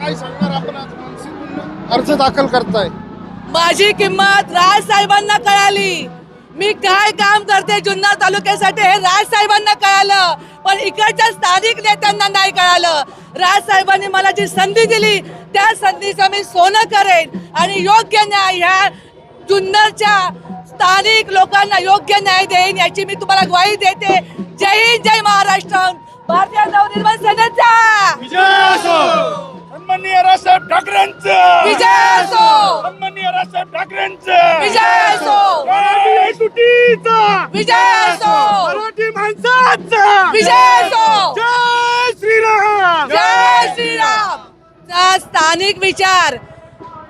काय सांगणार आपण आज अर्ज दाखल करताय. माझी किंमत राज साहेबांना कळाली. मी काय काम करते जुन्नर तालुक्यासाठी हे राज साहेबांना कळालं. पण इकडच्या स्थानिक नेत्यांना नाही कळालं. राज साहेबांनी मला जी संधी दिली त्या संधीचं मी सोनं करेन. आणि योग्य न्याय ह्या जुन्नरच्या स्थानिक लोकांना योग्य न्याय देईन याची मी तुम्हाला ग्वाही देते. जय हिंद जय महाराष्ट्र. भारतीय नवनिर्माण सेनेचा! ठाकरेंचं विजय असो. मराठी सुटीचा विजय असो. मराठी माणसाचा. विजय असो. जय श्रीराम. जय श्रीराम. चा स्थानिक विचार.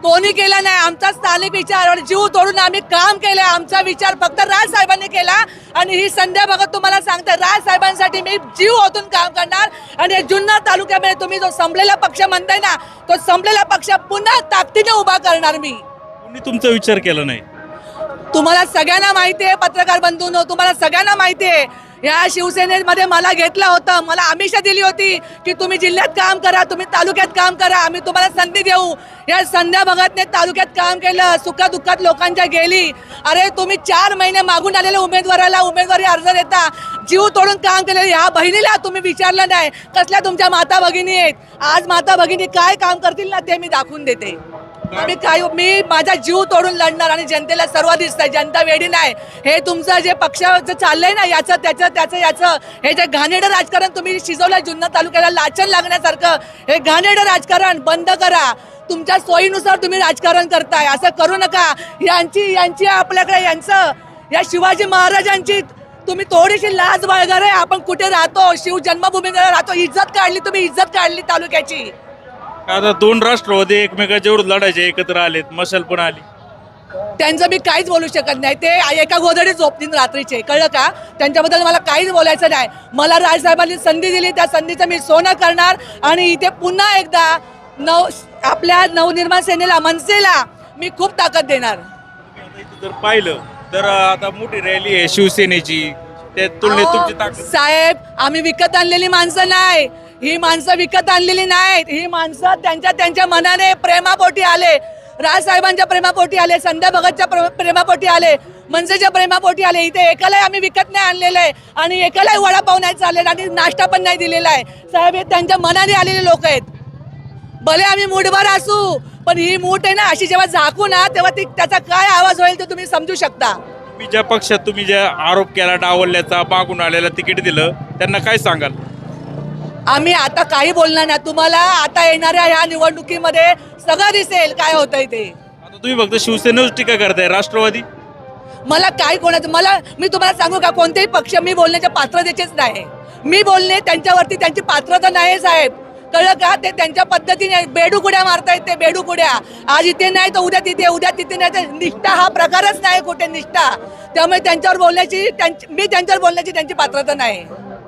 कोणी केला नाही आमचा स्थानिक विचार. आणि जीव तोडून आम्ही काम केलं आमचा विचार फक्त राज साहेबांनी केला. आणि ही संध्या भगत तुम्हाला सांगते राज साहेबांसाठी मी जीव ओतून काम करणार. आणि जुन्नर तालुक्यामध्ये तुम्ही जो संपलेला पक्ष म्हणताय ना तो संपलेला पक्ष पुन्हा ताकदीने उभा करणार मी. कोणी तुमचा विचार केला नाही. तुम्हाला सगळ्यांना माहिती आहे पत्रकार बंधूंनो तुम्हाला सगळ्यांना माहिती आहे. या शिवसेनेमध्ये मला घेतलं होतं मला आमिषा दिली होती की तुम्ही जिल्ह्यात काम करा तुम्ही तालुक्यात काम करा आम्ही तुम्हाला संधी देऊ. या संध्या भगतने तालुक्यात काम केलं सुखादुःखात लोकांच्या गेली. अरे तुम्ही चार महिने मागून आलेल्या उमेदवाराला उमेदवारी अर्ज देता जीव तोडून काम केलेलं ह्या बहिणीला तुम्ही विचारलं नाही. कसल्या तुमच्या माता भगिनी आहेत? आज माता भगिनी काय काम करतील ना ते मी दाखवून देते. आम्ही काय मी माझा जीव तोडून लढणार आणि जनतेला सर्व दिसतंय. जनता वेडी नाही. हे तुमचं जे पक्षाचं चाललंय ना याचं त्याचं त्याचं याचं हे जे घाणेडं राजकारण तुम्ही शिजवलं जुन्नर तालुक्याला लाचन लागण्यासारखं हे घाणेडं राजकारण बंद करा. तुमच्या सोयीनुसार तुम्ही राजकारण करताय. असं करू नका. यांची यांची आपल्याकडे यांचं या शिवाजी महाराजांची तुम्ही थोडीशी लाज बाळगा रे. आपण कुठे राहतो? शिव जन्मभूमीकडे राहतो. इज्जत काढली तुम्ही इज्जत काढली तालुक्याची. आता दोन राष्ट्रवादी एकमेकाच्या विरुद्ध लढायचे एकत्र आलेत मशाल पण आली. त्यांचं मी काहीच बोलू शकत नाही. ते एका गोधडीत झोपतील रात्रीचे. कळलं का? त्यांच्याबद्दल मला काहीच बोलायचं नाही. मला राजसाहेबांनी संधी दिली त्या संधीचं मी सोनं करणार आणि इथे पुन्हा एकदा नव आपल्या नवनिर्माण सेनेला मनसेला मी खूप ताकद देणार. जर पाहिलं तर आता मोठी रॅली आहे शिवसेनेची. त्या तुलनेत तुमची ताकद साहेब आम्ही विकत आणलेली माणसं नाही. ही माणसं विकत आणलेली नाहीत. ही माणसं त्यांच्या त्यांच्या मनाने प्रेमापोटी आले. राजसाहेबांच्या प्रेमापोटी आले संध्या भगतच्या प्रेमापोटी आले मनसेच्या प्रेमापोटी आले. इथे एकालाही आम्ही विकत नाही आणलेलं आहे आणि एकालाही वडापाव नाही चाललेला आणि नाश्ता पण नाही दिलेला आहे. साहेब हे त्यांच्या मनाने आलेले लोक आहेत. भले आम्ही मूठभर असू पण ही मूठ आहे ना अशी जेव्हा झाकू ना तेव्हा ती त्याचा काय आवाज होईल ते तुम्ही समजू शकता. तुम्ही ज्या पक्षात तुम्ही ज्या आरोप केला डावलल्याचा मागून आलेला तिकीट दिलं त्यांना काय सांगाल? आम्ही आता काही बोलणार नाही. तुम्हाला आता येणाऱ्या ह्या निवडणुकीमध्ये सगळं दिसेल काय होतंय ते. आता तुम्ही फक्त शिवसेनेवर टीका करताय राष्ट्रवादी? मला काय कोणाचं मला मी तुम्हाला सांगू का कोणतेही पक्ष मी बोलण्याच्या पात्रतेचेच नाही. मी बोलणे त्यांच्यावरती त्यांची पात्रता नाही साहेब. कळलं का? ते त्यांच्या पद्धतीने बेडूकुड्या मारतायत ते बेडूकुड्या. आज इथे नाही तर उद्या तिथे उद्या तिथे नाही तर निष्ठा हा प्रकारच नाही कुठे निष्ठा. त्यामुळे त्यांच्यावर बोलण्याची त्यांची मी त्यांच्यावर बोलण्याची त्यांची पात्रता नाही.